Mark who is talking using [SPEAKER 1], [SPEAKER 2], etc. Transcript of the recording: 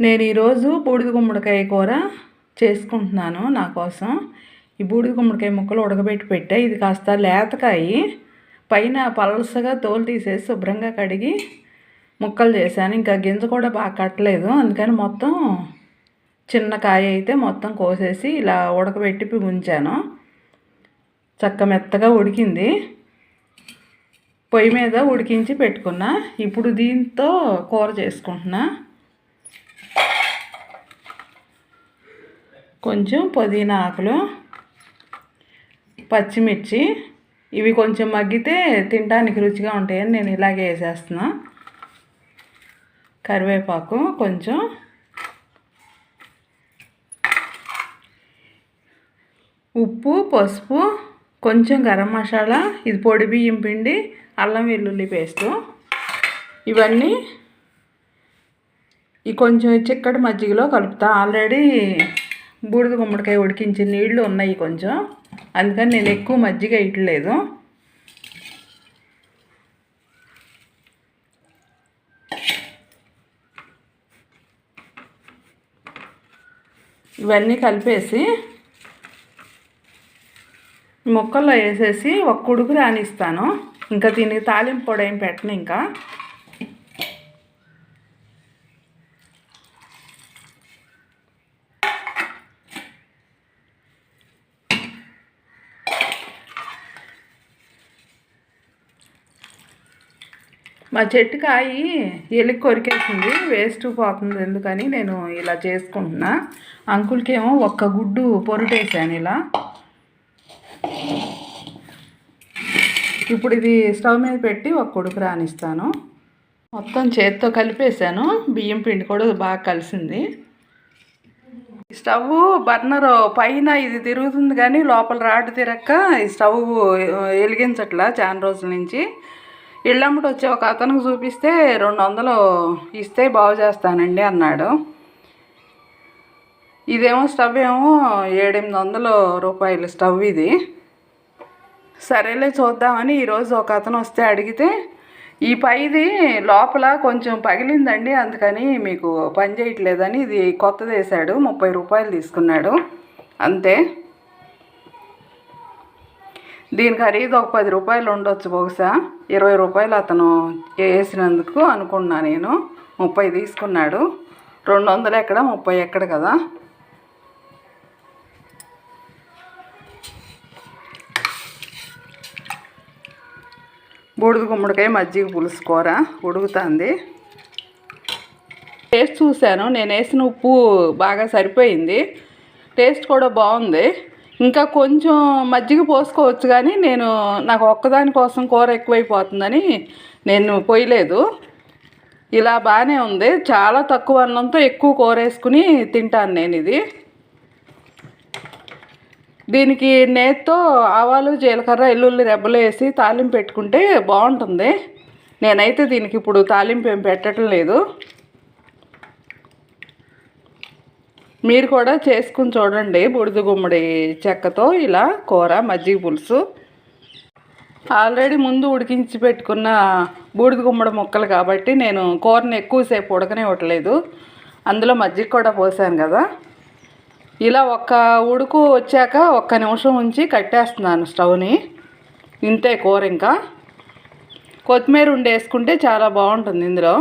[SPEAKER 1] నేను ఈరోజు బూడిద గుమ్మడికాయ కూర చేసుకుంటున్నాను నా కోసం. ఈ బూడిద గుమ్మడికాయ ముక్కలు ఉడకబెట్టి పెట్టా. ఇది కాస్త లేతకాయి. పైన పలసగా తోలు తీసేసి శుభ్రంగా కడిగి ముక్కలు చేశాను. ఇంకా గింజ కూడా బాగా కట్టలేదు. అందుకని మొత్తం చిన్న కాయ అయితే మొత్తం కోసేసి ఇలా ఉడకబెట్టి ఉంచాను. చక్క మెత్తగా ఉడికింది. పొయ్యి మీద ఉడికించి పెట్టుకున్నా. ఇప్పుడు దీంతో కూర చేసుకుంటున్నా. కొంచెం పుదీనా ఆకులు పచ్చిమిర్చి. ఇవి కొంచెం మగ్గితే తినడానికి రుచిగా ఉంటాయని నేను ఇలాగే వేసేస్తున్నా. కరివేపాకు కొంచెం. ఉప్పు పసుపు కొంచెం గరం మసాలా ఇది పొడి బియ్యం పిండి అల్లం వెల్లుల్లి పేస్టు. ఇవన్నీ ఈ కొంచెం చిక్కటి మజ్జిగలో కలుపుతా. ఆల్రెడీ బూడిద గుమ్మడికాయ ఉడికించిన నీళ్ళు ఉన్నాయి కొంచెం. అందుకని నేను ఎక్కువ మజ్జిగ ఇట్లేదు ఇవన్నీ కలిపేసి ముక్కల్లో వేసేసి ఒక ఉడుకు రానిస్తాను. ఇంకా దీనికి తాలింపు పొడి ఏం పెట్టను ఇంకా. మా చెట్టు కాయి ఎలికి కొరికేసింది వేస్ట్ పోతుంది ఎందుకని నేను ఇలా చేసుకుంటున్నా. అంకుల్కేమో ఒక్క గుడ్డు పొరుటేసాను ఇలా. ఇప్పుడు ఇది స్టవ్ మీద పెట్టి ఒక కొడుకు రానిస్తాను. మొత్తం చేత్తో కలిపేసాను బియ్యం పిండి కూడా బాగా కలిసింది. స్టవ్ బర్నర్ పైన ఇది తిరుగుతుంది కానీ లోపల రాడ్ తిరక్క ఈ స్టవ్ వెలిగించట్లా చాలా రోజుల నుంచి. ఇళ్ళమ్మటి వచ్చి ఒక అతనికి చూపిస్తే రెండు వందలు ఇస్తే బాగు చేస్తానండి అన్నాడు. ఇదేమో స్టవ్ ఏమో ఏడెనిమిది వందల రూపాయలు స్టవ్ ఇది. సరేలే చూద్దామని ఈరోజు ఒక అతను వస్తే అడిగితే ఈ పైది లోపల కొంచెం పగిలిందండి అందుకని మీకు పని చేయట్లేదని ఇది కొత్తది వేసాడు ముప్పై రూపాయలు తీసుకున్నాడు. అంతే. దీని ఖరీదు ఒక పది రూపాయలు ఉండొచ్చు బహుశా. ఇరవై రూపాయలు అతను వేసినందుకు అనుకున్నా నేను. ముప్పై తీసుకున్నాడు. రెండు వందలు ఎక్కడ? ముప్పై ఎక్కడ కదా? బూడిద గుమ్మడికాయ మజ్జిగ పులుసు కూర ఉడుకుతుంది. టేస్ట్ చూశాను. నేను వేసిన ఉప్పు బాగా సరిపోయింది. టేస్ట్ కూడా బాగుంది. ఇంకా కొంచెం మజ్జిగ పోసుకోవచ్చు కానీ నేను నాకు ఒక్కదాని కోసం కూర ఎక్కువైపోతుందని నేను పోయలేదు. ఇలా బాగానే ఉంది. చాలా తక్కువ అన్నంతో ఎక్కువ కూర వేసుకుని తింటాను నేను ఇది. దీనికి నేతితో ఆవాలు జీలకర్ర ఎల్లుల్లి రెబ్బలు వేసి తాలింపు పెట్టుకుంటే బాగుంటుంది. నేనైతే దీనికి ఇప్పుడు తాలింపు ఏం పెట్టడం లేదు మీరు కూడా చేసుకుని చూడండి బుడిద గుమ్మడి చెక్కతో ఇలా కూర మజ్జిగ పులుసు. ఆల్రెడీ ముందు ఉడికించి పెట్టుకున్న బూడిద గుమ్మడి ముక్కలు కాబట్టి నేను కూరని ఎక్కువసేపు ఉడకనివ్వట్లేదు అందులో మజ్జిగ కూడా పోసాను కదా. ఇలా ఒక్క ఉడుకు వచ్చాక ఒక్క నిమిషం ఉంచి కట్టేస్తున్నాను స్టవ్ని. ఇంతే కూర ఇంకా. కొత్తిమీర ఉండి వేసుకుంటే చాలా బాగుంటుంది ఇందులో.